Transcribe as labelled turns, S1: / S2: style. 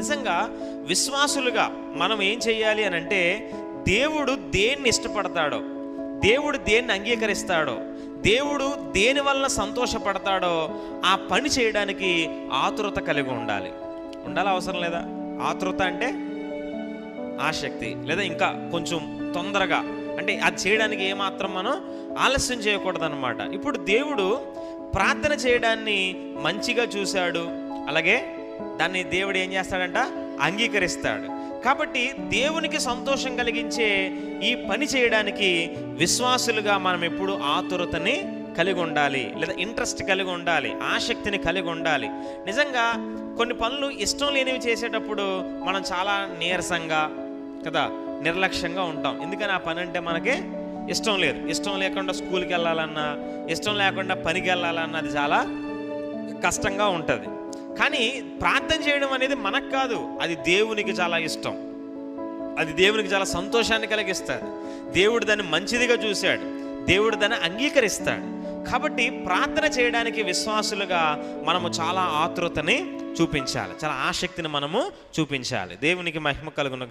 S1: నిజంగా విశ్వాసులుగా మనం ఏం చేయాలి అని అంటే దేవుడు దేన్ని ఇష్టపడతాడో దేవుడు దేన్ని అంగీకరిస్తాడో దేవుడు దేని వలన సంతోషపడతాడో ఆ పని చేయడానికి ఆతురత కలిగి ఉండాలి. ఉండాలి అవసరం లేదా? ఆతురత అంటే ఆసక్తి లేదా ఇంకా కొంచెం తొందరగా. అంటే అది చేయడానికి ఏమాత్రం మనం ఆలస్యం చేయకూడదనమాట ఇప్పుడు దేవుడు ప్రార్థన చేయడాన్ని మంచిగా చూశాడు అలాగే దాన్ని దేవుడు ఏం చేస్తాడంట? అంగీకరిస్తాడు. కాబట్టి దేవునికి సంతోషం కలిగించే ఈ పని చేయడానికి విశ్వాసులుగా మనం ఎప్పుడు ఆతురతని కలిగి ఉండాలి లేదా ఇంట్రెస్ట్ కలిగి ఉండాలి ఆసక్తిని కలిగి ఉండాలి. నిజంగా కొన్ని పనులు ఇష్టం లేనివి చేసేటప్పుడు మనం చాలా నీరసంగా కదా నిర్లక్ష్యంగా ఉంటాం. ఎందుకని ఆ పని అంటే మనకి ఇష్టం లేదు. ఇష్టం లేకుండా స్కూల్కి వెళ్ళాలన్నా ఇష్టం లేకుండా పనికి వెళ్ళాలన్నా అది చాలా కష్టంగా ఉంటుంది. కానీ ప్రార్థన చేయడం అనేది మనకు కాదు. అది దేవునికి చాలా ఇష్టం. అది దేవునికి చాలా సంతోషాన్ని కలిగిస్తుంది దేవుడు దాన్ని మంచిదిగా చూశాడు. దేవుడు దాన్ని అంగీకరిస్తాడు. కాబట్టి ప్రార్థన చేయడానికి విశ్వాసులుగా మనము చాలా ఆతృతని చూపించాలి. చాలా ఆసక్తిని మనము చూపించాలి. దేవునికి మహిమ కలుగునుగా.